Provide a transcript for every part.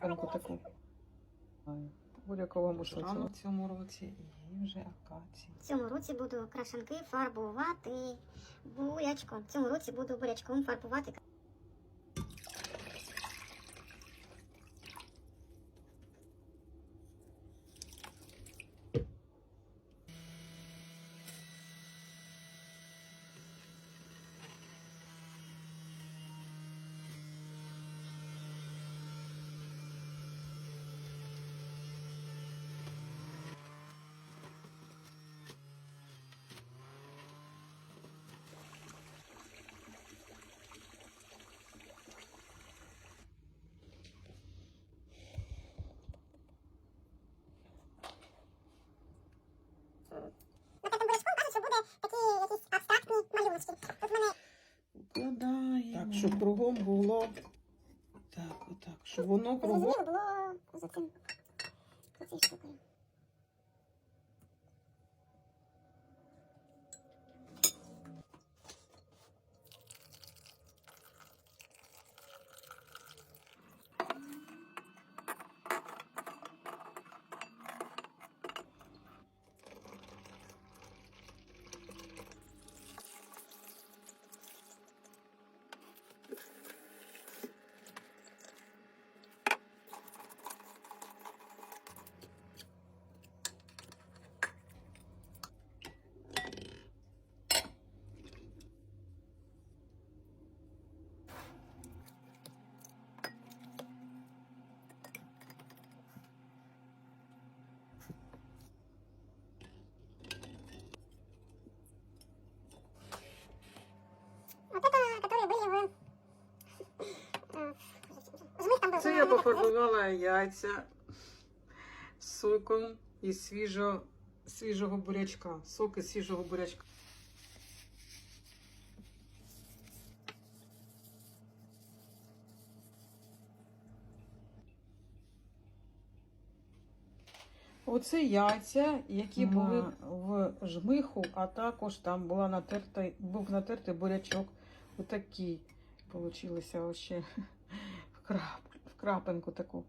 крапинку таку. Будь-якого. Рано в цьому році і вже акації. В цьому році буду крашанки фарбувати бурячком. В цьому році буду бурячком фарбувати. Щоб кругом було. Так, отак, щоб воно кругом. було за цим за цією штукою. Це я пофарбувала яйця соком із свіжого, свіжого бурячка. Сок із свіжого бурячка. Оце яйця, які були в жмиху, а також там була натерта, був натертий бурячок. Отакий получилися вообще в, крап, крапинку таку.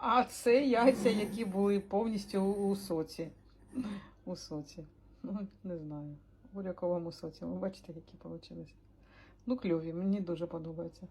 А це яйця, які були повністю у соці. У соці. Ну, не знаю. У ряковому соці. Ви бачите, які вийшли. Ну, кльові, мені дуже подобається.